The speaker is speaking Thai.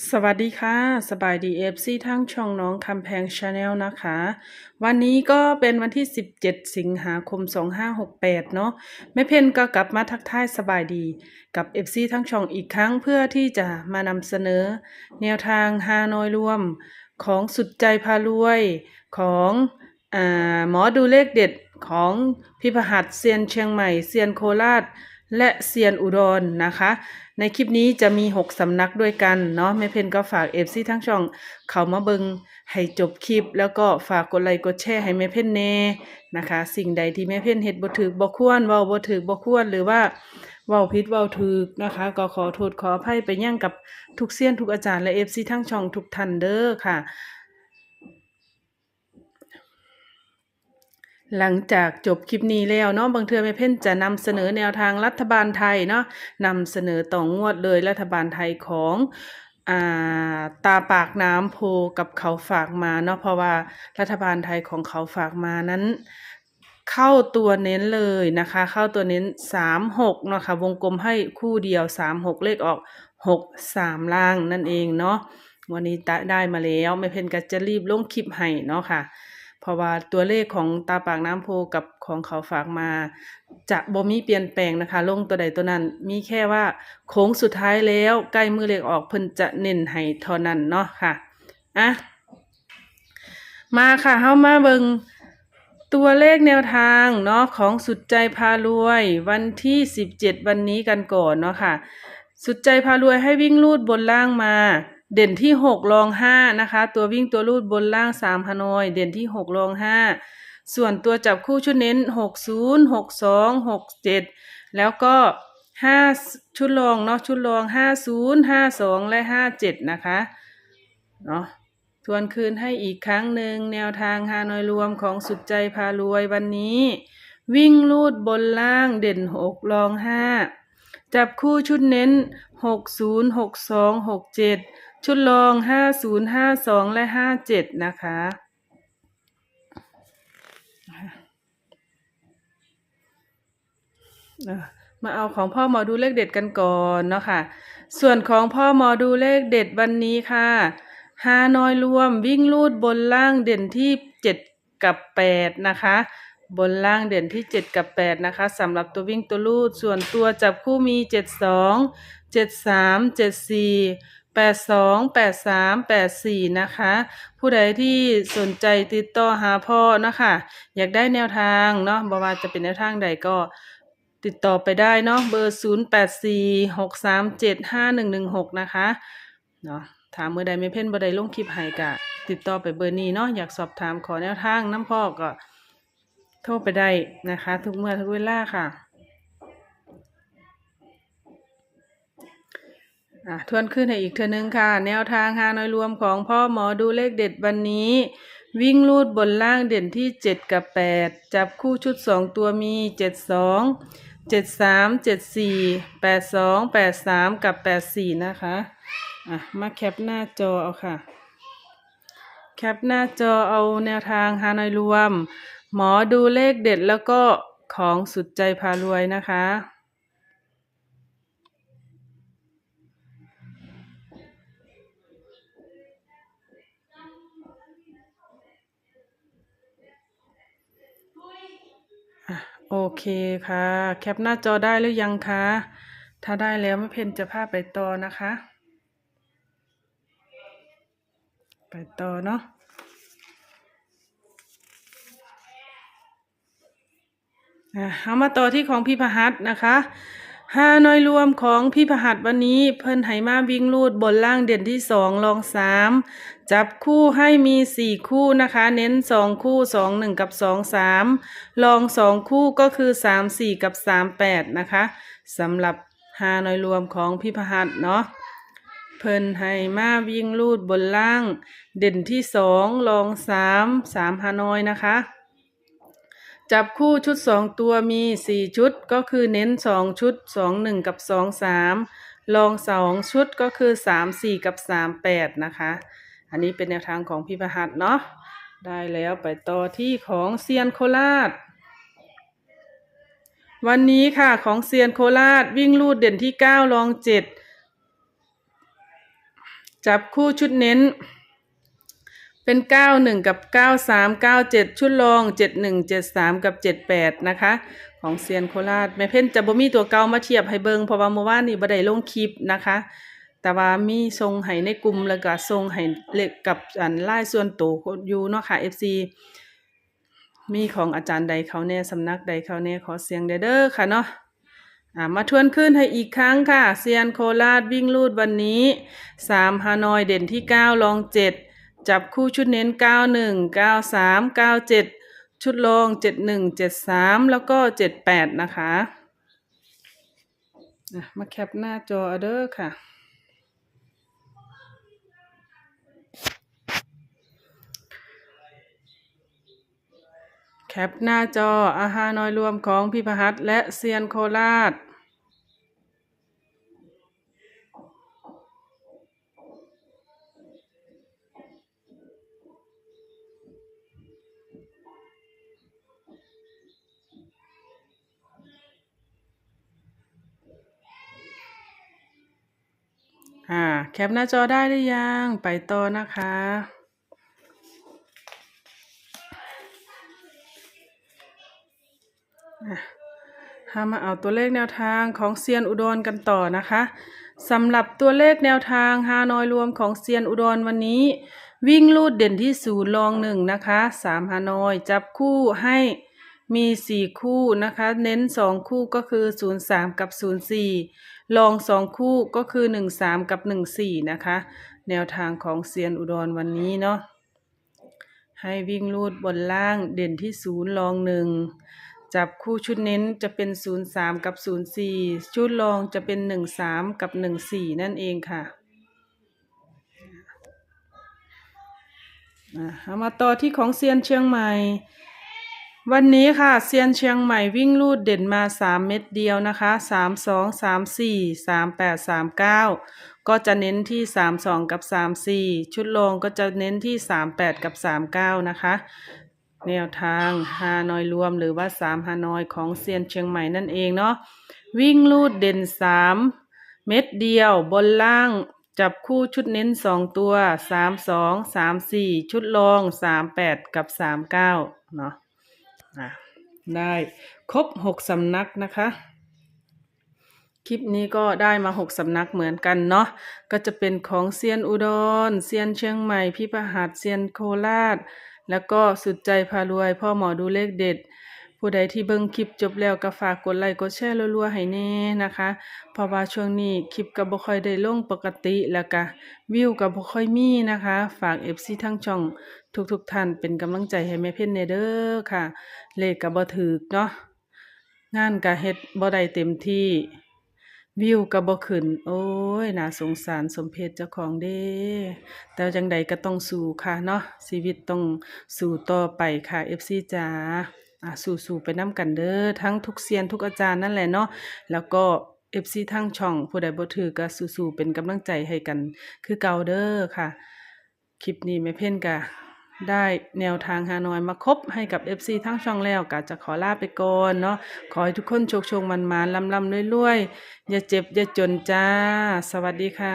สวัสดีค่ะ สบายดีเอฟซีทั้งช่องน้องคำแพงชาแนลนะคะ วันนี้ก็เป็นวันที่ 17 สิงหาคม 2568 เนาะแม่เพนก็กลับมาทักทายสบายดีกับ FC ทั้งช่องอีกครั้งเพื่อที่จะมานำเสนอ แนวทางฮานอยรวมของสุดใจพารวยของอหมอดูเลขเด็ดของพิพหัสเซียนเชียงใหม่เซียนโคราช และเซียนอุดรนะคะ ในคลิปนี้จะมี 6 สำนักด้วยกันเนาะแม่เพนก็ฝากเอฟซีทั้งช่อง เขามาเบิงให้จบคลิป แล้วก็ฝากกดไลค์กดแชร์ให้แม่เพนแน่นะคะ สิ่งใดที่แม่เพนเฮ็ดบ่ถูกบ่ควรเว้าบ่ถูกบ่ควรหรือว่าเว้าผิดเว้าถูกนะคะ ก็ขอโทษขออภัยไปยังกับทุกเซียนทุกอาจารย์และ FC ทั้งช่องทุกท่านเด้อค่ะ หลังจากจบคลิปนี้แล้วเนาะบางเทือแม่เพ่นจะนำเสนอแนวทางรัฐบาลไทยเนาะนำเสนอต่องวดเลยรัฐบาลไทยของอ่าตาปากน้ำโพกับเขาฝากมาเนาะเพราะว่ารัฐบาลไทยของเขาฝากมานั้น เข้าตัวเน้นเลยนะคะ เข้าตัวเน้นสามหกเนาะค่ะวงกลมให้คู่เดียวสามหกเลขออกหกสามล่างนั่นเองเนาะวันนี้ได้มาแล้วแม่เพ่นก็จะรีบลงคลิปให้เนาะค่ะ เพราะว่าตัวเลขของตาปากน้ำโพกับของเขาฝากมาจะบ่มีเปลี่ยนแปลงนะคะ ลงตัวใดตัวนั้น มีแค่ว่าโค้งสุดท้ายแล้วใกล้มือเลขออกเพิ่นจะเน้นให้เท่านั้นเนาะค่ะอะมาค่ะเฮามาเบิงตัวเลขแนวทางเนาะของสุดใจพารวย วันที่ 17 วันนี้กันก่อนเนาะค่ะ สุดใจพารวยให้วิ่งลูดบนล่างมา เด่นที่หกรองห้านะคะ ตัววิ่งตัวลูดบนล่างสามฮานอย เด่นที่หกรองห้าส่วนตัวจับคู่ชุดเน้นหกศูนย์หกสองหกเจ็ดแล้วก็ห้าชุดรองเนาะชุดรองห้าศูนย์ห้าสองและห้าเจ็ดนะคะเนาะทวนคืนให้อีกครั้งหนึ่งแนวทางฮานอยรวมของสุดใจพารวยวันนี้ วิ่งลูดบนล่างเด่นหกรองห้าจับคู่ชุดเน้นหกศูนย์หกสองหกเจ็ด ชุดรองห้าศูนย์ห้าสองและห้าเจ็ดนะคะ มาเอาของพ่อหมอดูเลขเด็ดกันก่อนเนาะค่ะ ส่วนของพ่อหมอดูเลขเด็ดวันนี้ค่ะฮานอยรวมวิ่งลูดบนล่างเด่นที่เจ็ดกับแปดนะคะ บนล่างเด่นที่เจ็ดกับแปดนะคะสำหรับตัววิ่งตัวลูด ส่วนตัวจับคู่มีเจ็ดสองเจ็ดสามเจ็ดสี่ แปดสองแปดสามแปดสี่นะคะ ผู้ใดที่สนใจติดต่อหาพ่อนะคะ อยากได้แนวทางเนาะบ่ว่าจะเป็นแนวทางใดก็ติดต่อไปได้เนาะเบอร์0 8 4 6 3 7 5 1 1 6นะคะเนาะถามเมื่อใดไม่เพ่นบ่ได้ลงคลิปให้กะ ติดต่อไปเบอร์นี้เนาะอยากสอบถามขอแนวทางน้ำพ่อก็โทรไปได้นะคะ ทุกเมื่อทุกเวลาค่ะ อะทวนขึ้นให้อีกเทือนึงค่ะ แนวทางฮานอยรวมของพ่อหมอดูเลขเด็ดวันนี้ วิ่งลูดบนล่างเด่นที่ 7 กับ 8 จับคู่ชุด 2 ตัวมี 72 73 74 82 83 กับ 84 นะคะอะมาแคปหน้าจอเอาค่ะ แคปหน้าจอเอาแนวทางฮานอยรวม หมอดูเลขเด็ดแล้วก็ของสุดใจพารวยนะคะ โอเคค่ะ แคปหน้าจอได้หรือยังคะ ถ้าได้แล้วไม่เพนจะพาไปต่อนะคะ ไปต่อเนาะอะเอามาต่อที่ของพี่พหัสนะคะห้าน้อยรวมของพี่พหัสวันนี้เพิ่นไหมาวิ่งลูดบนล่างเด่นที่สองรองสาม จับคู่ให้มีสี่คู่นะคะ เน้นสองคู่สองหนึ่งกับสองสามลองสองคู่ก็คือสามสี่กับสามแปดนะคะสำหรับห้าน้อยรวมของพี่พหัสเนาะเพิ่นให้มาวิ่งลูดบนล่าง เด่นที่สองรองสามสามฮานอยนะคะ จับคู่ชุดสองตัวมีสี่ชุดก็คือเน้นสองชุดสองหนึ่งกับสองสามลองสองชุดก็คือสามสี่กับสามแปดนะคะ อันนี้เป็นแนวทางของพี่ประหัสเนาะได้แล้วไปต่อที่ของเซียนโคราช วันนี้ค่ะของเซียนโคราชวิ่งลูดเด่นที่เก้ารองเจ็ดจับคู่ชุดเน้น เป็นเก้าหนึ่งกับเก้าสามเก้าเจ็ดชุดรองเจ็ดหนึ่งเจ็ดสามกับเจ็ดแปดนะคะ ของเซียนโคราชแม่เพ่นจะบ่มีตัวเก่ามาเทียบให้เบิงเพราะว่าเมื่อวานนี้บ่ได้ลงคลิปนะคะ แต่ว่ามีทรงให้ในกลุ่มแล้วก็ทรงให้เล็กกับอันไล่ส่วนตัวอยู่เนาะค่ะ FC มีของอาจารย์ใดเขาแน่สำนักใดเขาแน่ขอเสียงเด้อเดอค่ะเนาะอ่ามาทวนขึ้นให้อีกครั้งค่ะเซียนโคราชวิ่งลูดวันนี้สามฮานอยเด่นที่เก้าลองเจ็ดจับคู่ชุดเน้นเก้าหนึ่งเก้าสามเก้าเจ็ดชุดรองเจ็ดหนึ่งเจ็ดสามแล้วก็เจ็ดแปดนะคะ มาแคปหน้าจอเอาเด้อค่ะ แคปหน้าจออาหารน้อยรวมของพี่พหัสและเซียนโคราชอ่าแคปหน้าจอได้หรือยัง ไปต่อนะคะ ถ้ามาเอาตัวเลขแนวทางของเซียนอุดรกันต่อนะคะสำหรับตัวเลขแนวทางฮานอยรวมของเซียนอุดรวันนี้ วิ่งลูดเด่นที่ศูนย์รองหนึ่งนะคะสามฮานอยจับคู่ให้มีสี่คู่นะคะ เน้นสองคู่ก็คือศูนย์สามกับศูนย์สี่ลองสองคู่ก็คือหนึ่งสามกับหนึ่งสี่นะคะ แนวทางของเซียนอุดรวันนี้เนาะให้วิ่งลูดบนล่างเด่นที่ศูนย์รองหนึ่ง จับคู่ชุดเน้นจะเป็น 0 3 กับ 0 4 ชุดรองจะเป็น 1 3 กับ 1 4 นั่นเองค่ะอะเอามาต่อที่ของเซียนเชียงใหม่ วันนี้ค่ะเซียนเชียงใหม่วิ่งลูดเด่นมา 3 เม็ดเดียวนะคะ 3 2 3 4 3 8 3 9 ก็จะเน้นที่ 3 2 กับ 3 4 ชุดรองก็จะเน้นที่ 3 8 กับ 3 9 นะคะ แนวทางฮานอยรวมหรือว่าสามฮานอยของเซียนเชียงใหม่นั่นเองเนาะวิ่งลูดเด่นสามเม็ดเดียวบนล่างจับคู่ชุดเน้นสองตัวสามสองสามสี่ชุดรองสามแปดกับสามเก้าเนาะอะได้ครบหกสำนักนะคะคลิปนี้ก็ได้มาหกสำนักเหมือนกันเนาะก็จะเป็นของเซียนอุดรเซียนเชียงใหม่พี่ประหัสเซียนโคราช แล้วก็สุดใจพารวย พ่อหมอดูเลขเด็ด ผู้ใดที่เบิ่งคลิปจบแล้วก็ฝากกดไลค์กดแชร์รัวๆให้แน่นะคะ เพราะว่าช่วงนี้คลิปก็บ่ค่อยได้ลงปกติแล้วก็วิวก็บ่ค่อยมีนะคะ ฝาก FC ทั้งช่องทุกๆท่านเป็นกำลังใจให้แม่เพ็ญแน่เด้อค่ะ เลขก็บ่ถูกเนาะงานก็เฮ็ดบ่ได้เต็มที่ วิวก็บ่ขึ้น โอ้ย น่าสงสารสมเพชเจ้าของเด้ แต่จังใดก็ต้องสู้ค่ะเนาะ ชีวิตต้องสู้ต่อไปค่ะ FC จ๋าอะสู้ๆไปน้ำกันเด้อ ทั้งทุกเซียนทุกอาจารย์นั่นแหละเนาะ แล้วก็ FC ทั้งช่องผู้ใดบ่ถือก็สู้ๆเป็นกำลังใจให้กัน คือเก่าเด้อค่ะ คลิปนี้แม่เพ่นก็ ได้แนวทางฮานอยมาครบให้กับ FC ทั้งช่องแล้วก็จะขอลาไปก่อนเนาะขอให้ทุกคนโชคโชงมันๆลำๆรวยๆอย่าเจ็บอย่าจนจ้า สวัสดีค่ะ